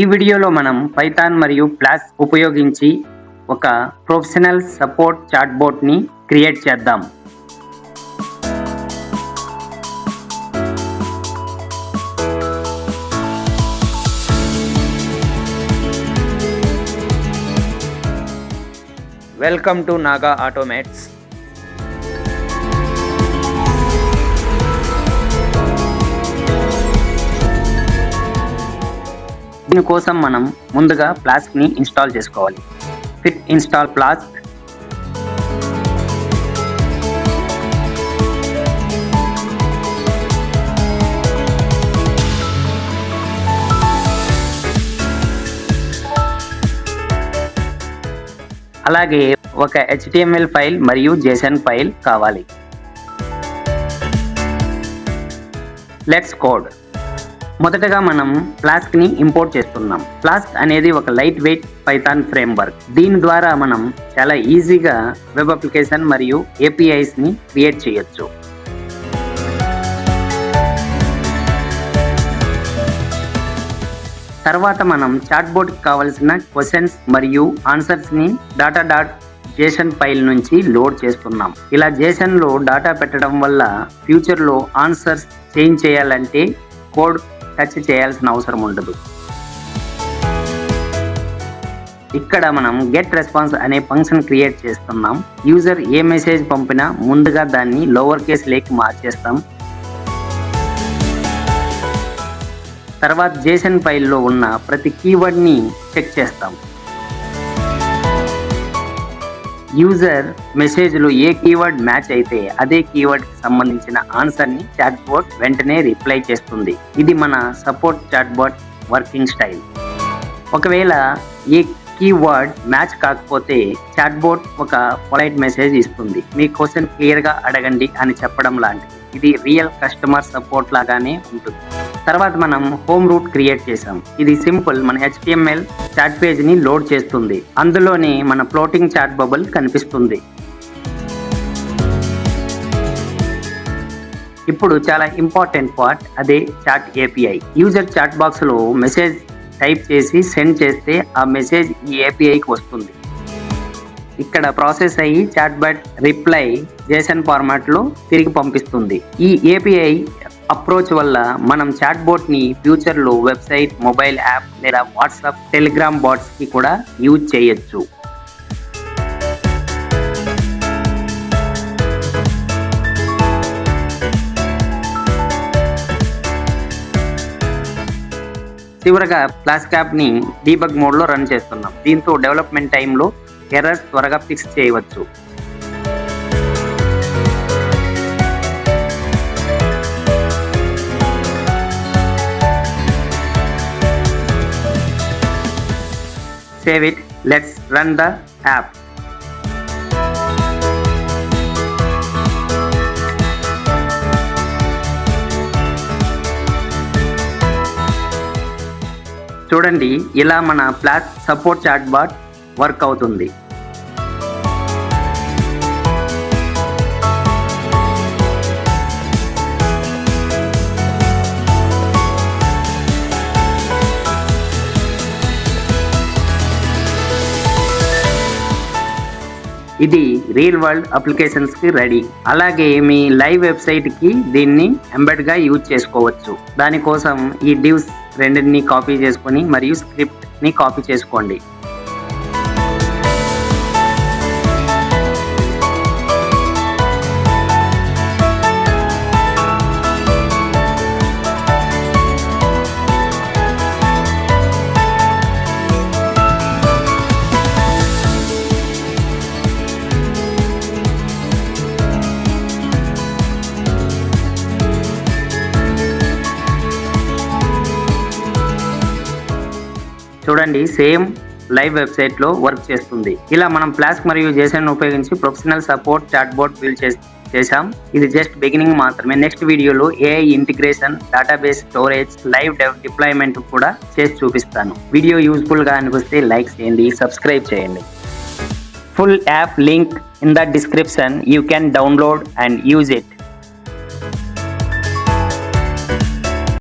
ఈ వీడియోలో మనం పైథాన్ మరియు ప్లాస్ ఉపయోగించి ఒక ప్రొఫెషనల్ సపోర్ట్ చాట్బోట్ని క్రియేట్ చేద్దాం. వెల్కమ్ టు నాగా ఆటోమేట్స్ దీనికోసం మనం ముందుగా ఫ్లాస్క్ని ఇన్స్టాల్ చేసుకోవాలి. ఫిట్ ఇన్స్టాల్ ఫ్లాస్క్ అలాగే ఒక హెచ్టిఎంఎల్ ఫైల్ మరియు జేసన్ ఫైల్ కావాలి. లెట్స్ కోడ్ మొదటగా మనం ఫ్లాస్క్ని ఇంపోర్ట్ చేస్తున్నాం. ఫ్లాస్క్ అనేది ఒక లైట్ వెయిట్ పైథాన్ ఫ్రేమ్వర్క్. దీని ద్వారా మనం చాలా ఈజీగా వెబ్ అప్లికేషన్ మరియు ఏపీఐస్ని క్రియేట్ చేయొచ్చు. తర్వాత మనం చాట్ బోర్డ్కి కావలసిన క్వశ్చన్స్ మరియు ఆన్సర్స్ని డాటా డాట్ జేసన్ ఫైల్ నుంచి లోడ్ చేస్తున్నాం. ఇలా జేసన్లో డాటా పెట్టడం వల్ల ఫ్యూచర్లో ఆన్సర్స్ చేంజ్ చేయాలంటే కోడ్ టచ్ చేయాల్సిన అవసరం ఉండదు. ఇక్కడ మనం గెట్ రెస్పాన్స్ అనే ఫంక్షన్ క్రియేట్ చేస్తున్నాం. యూజర్ ఏ మెసేజ్ పంపినా ముందుగా దాన్ని లోవర్ కేస్ లేక్ మార్చేస్తాం. తర్వాత జేసన్ ఫైల్లో ఉన్న ప్రతి కీవర్డ్ని చెక్ చేస్తాం. యూజర్ మెసేజ్లో ఏ కీవర్డ్ మ్యాచ్ అయితే అదే కీవర్డ్కి సంబంధించిన ఆన్సర్ని చాట్బోట్ వెంటనే రిప్లై చేస్తుంది. ఇది మన సపోర్ట్ చాట్బోట్ వర్కింగ్ స్టైల్. ఒకవేళ ఏ కీవర్డ్ మ్యాచ్ కాకపోతే చాట్ ఒక పొలైట్ మెసేజ్ ఇస్తుంది. మీ క్వశ్చన్ క్లియర్గా అడగండి అని చెప్పడం లాంటిది. ఇది రియల్ కస్టమర్ సపోర్ట్ లాగానే ఉంటుంది. తర్వాత మనం హోమ్ రూట్ క్రియేట్ చేసాం ఇది సింపుల్ మన హెచ్టిఎంఎల్ చాట్ పేజ్ని లోడ్ చేస్తుంది. అందులోనే మన ఫ్లోటింగ్ చాట్ బబుల్ కనిపిస్తుంది. ఇప్పుడు చాలా ఇంపార్టెంట్ పార్ట్ అదే చాట్ ఏపీఐ యూజర్ చాట్ బాక్స్లో మెసేజ్ టైప్ చేసి సెండ్ చేస్తే ఆ మెసేజ్ ఈ ఏపీఐకి వస్తుంది. ఇక్కడ ప్రాసెస్ అయ్యి చాట్ బట్ రిప్లై జేసన్ ఫార్మాట్లో తిరిగి పంపిస్తుంది. ఈ ఏపీఐ అప్రోచ్ వల్ల మనం చాట్ బోట్ని ఫ్యూచర్లో వెబ్సైట్ మొబైల్ యాప్ లేదా వాట్సాప్ టెలిగ్రామ్ బాట్స్కి కూడా యూజ్ చేయొచ్చు. చివరగా ఫ్లాష్ క్యాప్ని డీబగ్ మోడ్లో రన్ చేస్తున్నాం. దీంతో డెవలప్మెంట్ టైంలో ఎర్రర్స్ త్వరగా ఫిక్స్ చేయవచ్చు. Save it let's run the app చూడండి ఇలా మన plot support chat bot work అవుతుంది. ఇది రియల్ వరల్డ్ అప్లికేషన్స్కి రెడీ అలాగే మీ లైవ్ వెబ్సైట్కి దీన్ని ఎంబెడ్గా యూజ్ చేసుకోవచ్చు. దానికోసం ఈ డివ్స్ రెండింటిని కాపీ చేసుకొని మరియు స్క్రిప్ట్ని కాపీ చేసుకోండి. చూడండి సేమ్ లైవ్ వెబ్సైట్లో వర్క్ చేస్తుంది. ఇలా మనం ఫ్లాస్క్ మరియు జేసన్ ఉపయోగించి professional support chat bot build చేశాం. ఇది జస్ట్ బిగినింగ్ మాత్రమే. నెక్స్ట్ వీడియోలో AI integration database storage live deployment కూడా చేసి చూపిస్తాను. వీడియో యూస్ఫుల్గా అనిపిస్తే లైక్ చేయండి సబ్స్క్రైబ్ చేయండి. Full app link in the description. You can download and use it.